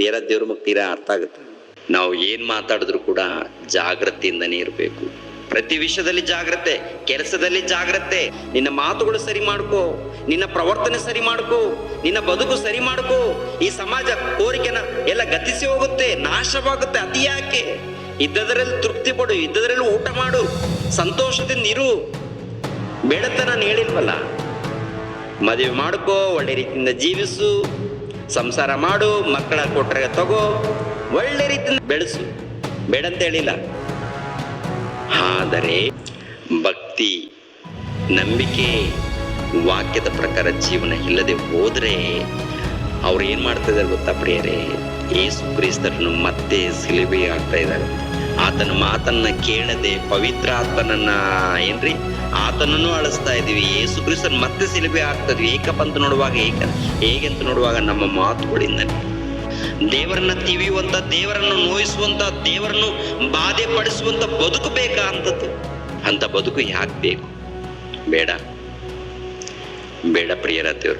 ಪ್ರಿಯರ ದೇವ್ರ ಮಗ ತೀರಾ ಅರ್ಥ ಆಗುತ್ತೆ. ನಾವು ಏನ್ ಮಾತಾಡಿದ್ರು ಕೂಡ ಜಾಗ್ರತೆಯಿಂದನೇ ಇರಬೇಕು. ಪ್ರತಿ ವಿಷಯದಲ್ಲಿ ಜಾಗ್ರತೆ, ಕೆಲಸದಲ್ಲಿ ಜಾಗ್ರತೆ. ನಿನ್ನ ಮಾತುಗಳು ಸರಿ ಮಾಡ್ಕೋ, ನಿನ್ನ ಪ್ರವರ್ತನೆ ಸರಿ ಮಾಡ್ಕೋ, ನಿನ್ನ ಬದುಕು ಸರಿ ಮಾಡ್ಕೋ. ಈ ಸಮಾಜ ಕೋರಿಕೆನ ಎಲ್ಲ ಗತಿಸಿ ಹೋಗುತ್ತೆ, ನಾಶವಾಗುತ್ತೆ, ಅತಿ ಯಾಕೆ? ಇದ್ದದರಲ್ಲಿ ತೃಪ್ತಿ ಪಡು, ಇದ್ದದರಲ್ಲಿ ಊಟ ಮಾಡು, ಸಂತೋಷದಿಂದ ಇರು. ಬೇಡತ್ತ ನಾನು ಹೇಳಿಲ್ವಲ್ಲ ಮದುವೆ ಮಾಡ್ಕೋ, ಒಳ್ಳೆ ರೀತಿಯಿಂದ ಜೀವಿಸು. ಸಂಸಾರ ಮಾಡು, ಮಕ್ಕಳ ಕೊಟ್ಟರೆ ತಗೋ, ಒಳ್ಳೆ ರೀತಿಯಿಂದ ಬೆಳೆಸು. ಬೇಡಂತ ಹೇಳಿಲ್ಲ. ಆದರೆ ಭಕ್ತಿ, ನಂಬಿಕೆ, ವಾಕ್ಯದ ಪ್ರಕಾರ ಜೀವನ ಇಲ್ಲದೆ ಹೋದರೆ ಅವ್ರು ಏನು ಮಾಡ್ತಾ ಇದ್ದಾರೆ ಗೊತ್ತಾ ಪ್ರಿಯರೇ? ಏಸು ಕ್ರಿಸ್ತರನ್ನು ಮತ್ತೆ ಸಿಲಿಬಿ ಆಗ್ತಾ ಇದ್ದಾರೆ. ಆತನ ಮಾತನ್ನ ಕೇಳದೆ ಪವಿತ್ರ ಆತ್ಮನನ್ನ, ಏನ್ರಿ? ಆತನನ್ನು ಅಳಿಸ್ತಾ ಇದೀವಿ ಯೇಸು ಕ್ರಿಸ್ತನ್ ಮತ್ತೆ ಸಿಲುಬೆ ಆಗ್ತದ್ವಿ ಏಕಪಂತ ನೋಡುವಾಗ ಏಕ, ಹೇಗೆಂತ ನೋಡುವಾಗ ನಮ್ಮ ಮಾತುಗಳಿಂದ. ದೇವರನ್ನ ತಿವಿಯುವಂತ, ದೇವರನ್ನು ನೋಯಿಸುವಂತ, ದೇವರನ್ನು ಬಾಧೆ ಪಡಿಸುವಂತ ಬದುಕು ಬೇಕಾ ಅಂತದ್ದು? ಅಂತ ಬದುಕು ಯಾಕೆ ಬೇಕು? ಬೇಡ. ಬೇಡ ಪ್ರಿಯರ ದೇವ್ರ